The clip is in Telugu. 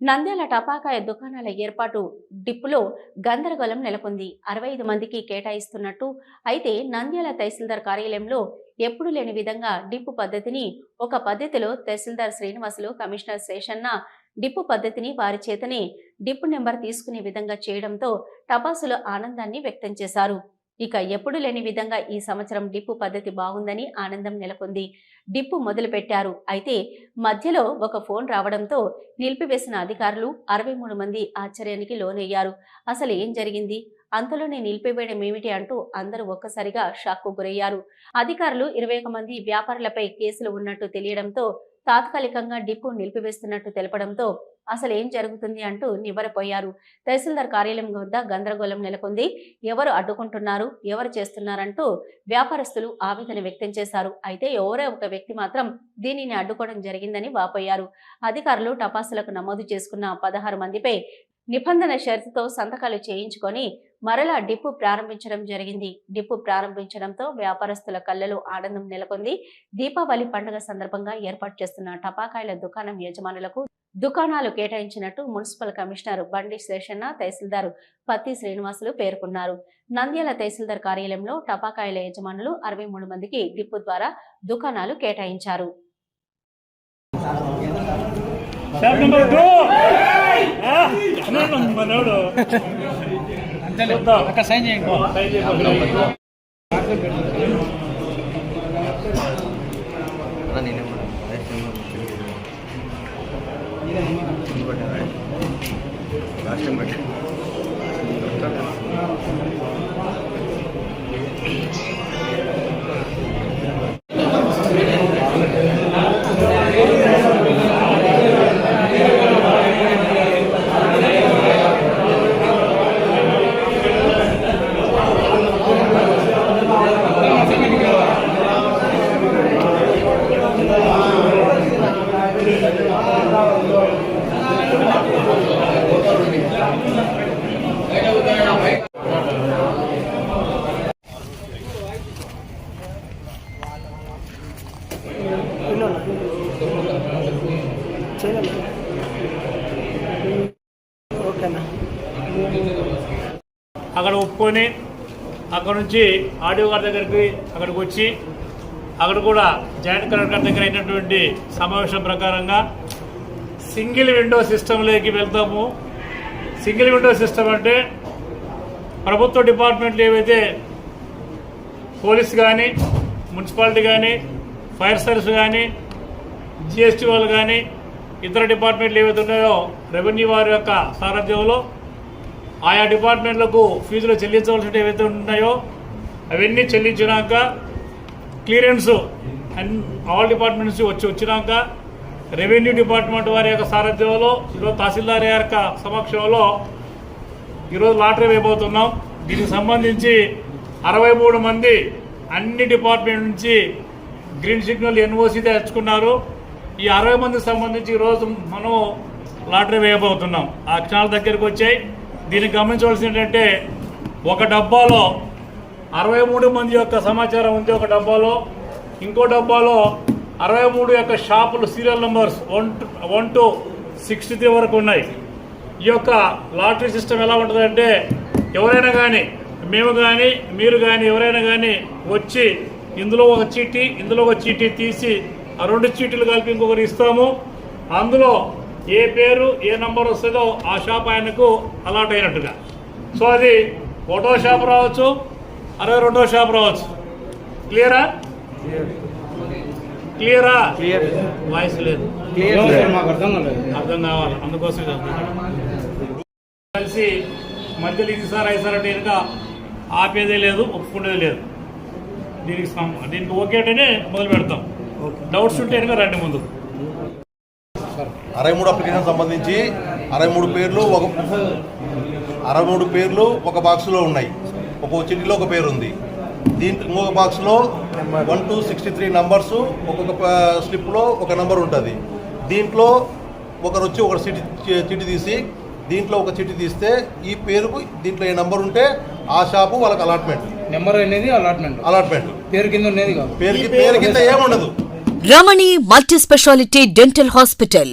నంద్యాల టపాకాయ దుకాణాల ఏర్పాటు డిప్పులో గందరగోళం నెలకొంది. అరవై ఐదు మందికి కేటాయిస్తున్నట్టు అయితే నంద్యాల తహసీల్దార్ కార్యాలయంలో ఎప్పుడు లేని విధంగా డిప్పు పద్ధతిని ఒక పద్ధతిలో తహసీల్దార్ శ్రీనివాసులు కమిషనర్ శేషన్న డిప్పు పద్ధతిని వారి చేతనే డిప్పు నెంబర్ తీసుకునే విధంగా చేయడంతో టపాసులు ఆనందాన్ని వ్యక్తం చేశారు. ఇక ఎప్పుడు లేని విధంగా ఈ సంవత్సరం డిప్పు పద్ధతి బాగుందని ఆనందం నెలకొంది. డిప్పు మొదలుపెట్టారు. అయితే మధ్యలో ఒక ఫోన్ రావడంతో నిలిపివేసిన అధికారులు అరవై మూడు మంది ఆశ్చర్యానికి లోనయ్యారు. అసలు ఏం జరిగింది? అంతలోనే నిలిపివేయడం ఏమిటి అంటూ అందరూ ఒక్కసారిగా షాక్కు గురయ్యారు. అధికారులు ఇరవై ఒక మంది వ్యాపారులపై కేసులు ఉన్నట్టు తెలియడంతో తాత్కాలికంగా డిప్పు నిలిపివేస్తున్నట్టు తెలపడంతో అసలు ఏం జరుగుతుంది అంటూ నివ్వరపోయారు. తహసీల్దార్ కార్యాలయం వద్ద గందరగోళం నెలకొంది. ఎవరు అడ్డుకుంటున్నారు? ఎవరు చేస్తున్నారంటూ వ్యాపారస్తులు ఆవేదన వ్యక్తం చేశారు. అయితే ఎవరో ఒక వ్యక్తి మాత్రం దీనిని అడ్డుకోవడం జరిగిందని వాపోయారు. అధికారులు టపాసులకు నమోదు చేసుకున్న పదహారు మందిపై నిబంధన షరతుతో సంతకాలు చేయించుకొని మరలా డిప్పు ప్రారంభించడం జరిగింది. డిప్పు ప్రారంభించడంతో వ్యాపారస్తుల కళ్ళలో ఆనందం నెలకొంది. దీపావళి పండుగ సందర్భంగా ఏర్పాటు చేస్తున్న టపాకాయల దుకాణం యజమానులకు దుకాణాలు కేటాయించినట్టు మున్సిపల్ కమిషనర్ బండి శేషన్న తహసీల్దార్ పత్తి శ్రీనివాసులు పేర్కొన్నారు. నంద్యాల తహసీల్దార్ కార్యాలయంలో టపాకాయల యజమానులు అరవై మూడు మందికి డిప్పు ద్వారా దుకాణాలు కేటాయించారు. ముందు అక్కడ ఒప్పుకొని అక్కడ నుంచి ఆడియో గారి దగ్గరికి అక్కడికి వచ్చి అక్కడ కూడా జాయింట్ కలెక్టర్ దగ్గర అయినటువంటి సమావేశం ప్రకారంగా సింగిల్ విండో సిస్టంలోకి వెళ్తాము. సింగిల్ విండో సిస్టమ్ అంటే ప్రభుత్వ డిపార్ట్మెంట్లు ఏవైతే పోలీస్ కానీ మున్సిపాలిటీ కానీ ఫైర్ సర్వీస్ కానీ జిఎస్టీ వాళ్ళు కానీ ఇతర డిపార్ట్మెంట్లు ఏవైతే ఉన్నాయో రెవెన్యూ వారి యొక్క సారథ్యంలో ఆయా డిపార్ట్మెంట్లకు ఫీజులు చెల్లించవలసినవి ఏవైతే ఉన్నాయో అవన్నీ చెల్లించినాక క్లియరెన్స్ ఆల్ డిపార్ట్మెంట్ నుంచి వచ్చి వచ్చినాక రెవెన్యూ డిపార్ట్మెంట్ వారి యొక్క సారథ్యంలో ఈరోజు తహసీల్దార్ యొక్క సమక్షంలో ఈరోజు లాటరీ వేయబోతున్నాం. దీనికి సంబంధించి అరవై మూడు మంది అన్ని డిపార్ట్మెంట్ నుంచి గ్రీన్ సిగ్నల్ ఎన్ఓసి తెచ్చుకున్నారు. ఈ అరవై మందికి సంబంధించి ఈరోజు మనం లాటరీ వేయబోతున్నాం. ఆ క్షణాల దగ్గరికి వచ్చాయి. దీన్ని గమనించవలసింది ఏంటంటే ఒక డబ్బాలో అరవై మూడు మంది యొక్క సమాచారం ఉంది ఒక డబ్బాలో ఇంకో డబ్బాలో అరవై మూడు యొక్క షాపులు serial numbers one to one to sixty three వరకు ఉన్నాయి. ఈ యొక్క లాటరీ సిస్టమ్ ఎలా ఉంటుందంటే ఎవరైనా కానీ మేము కానీ మీరు కానీ ఎవరైనా కానీ వచ్చి ఇందులో ఒక చీటీ ఇందులో ఒక చీటీ తీసి ఆ రెండు చీటీలు కలిపి ఇంకొకరు ఇస్తాము. అందులో ఏ పేరు ఏ నంబర్ వస్తుందో ఆ షాప్ ఆయనకు అలాట్ అయినట్టుగా. సో అది ఒకటో షాప్ రావచ్చు అరవై రెండో షాప్ రావచ్చు. క్లియరా క్లియరా క్లియర్ వాయిస్ లేదు. అర్థం కావాలి. అందుకోసం. కలిసి మధ్యలో ఇది సార్ ఐదు సార్ అంటే కనుక ఆపేదే లేదు ఒప్పుకునేది లేదు. దీనికి సం- దీనికి ఓకే అంటేనే మొదలు పెడతాం. డౌట్స్ ఉంటే కనుక రండి ముందు. అరవై మూడు అప్లికేషన్ సంబంధించి అరవై మూడు పేర్లు ఒక అరవై మూడు పేర్లు ఒక బాక్స్లో ఉన్నాయి. ఒక చిట్టిలో ఒక పేరు ఉంది. దీంట్లో ఇంకొక బాక్స్లో one to sixty three numbers ఒక్కొక్క స్లిప్లో ఒక నంబర్ ఉంటుంది. దీంట్లో ఒకరు వచ్చి ఒక చిట్టి చిట్టి తీసి దీంట్లో ఒక చిట్టి తీస్తే ఈ పేరుకు దీంట్లో ఏ నంబర్ ఉంటే ఆ షాపు వాళ్ళకి అలాట్మెంట్ నెంబర్ అనేది అలాట్మెంట్ అలాట్మెంట్ పేరు కింద ఉండేది కాదు. పేరుకి పేరు కింద ఏముండదు. Ramani multi speciality dental hospital.